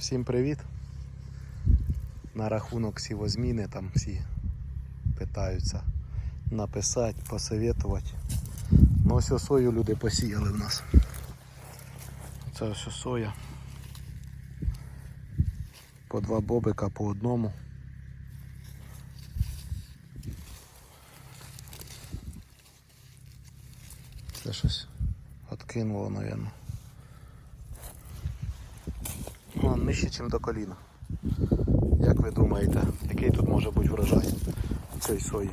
Всім привіт. На рахунок сівозміни там всі питаються написати, посоветувати. Ну ось сою люди посіяли в нас. Це ось соя. По два бобика по одному. Це щось откинуло, мабуть. Нижче, ніж до коліна. Як ви думаєте, який тут може бути врожай цієї сої?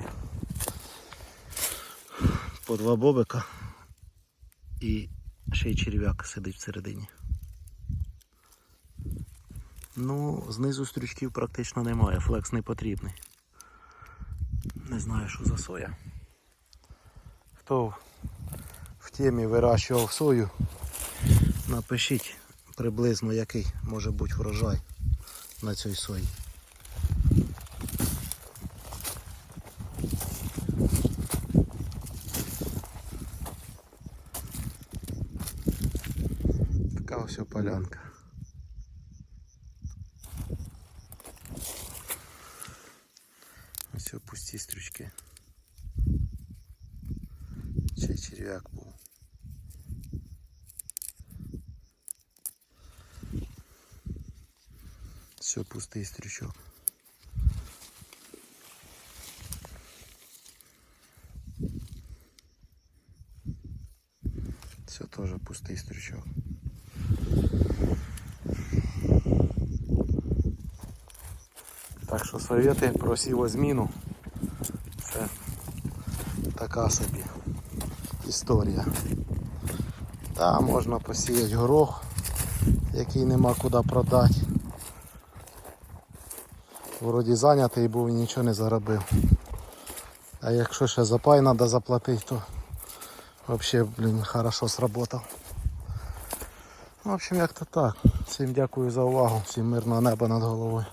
По два бобика і ще й черв'як сидить всередині. Ну, знизу стрючків практично немає, флекс не потрібний. Не знаю, що за соя. Хто в темі вирощував сою, напишіть приблизно який може бути врожай на цій сої. Така ось полянка. Ось пусті стрючки. Ще черв'як був. Все, пустий стрючок. Все тоже пустий стрючок. Так що совєти про сівозміну це така собі історія. Та можна посіяти горох, який нема куди продати. Вроді зайнятий був і нічого не заробив. А якщо ще за пай треба заплатити, то взагалі, блін, хорошо сработав. В общем, як то так. Всім дякую за увагу, всім мирного неба над головою.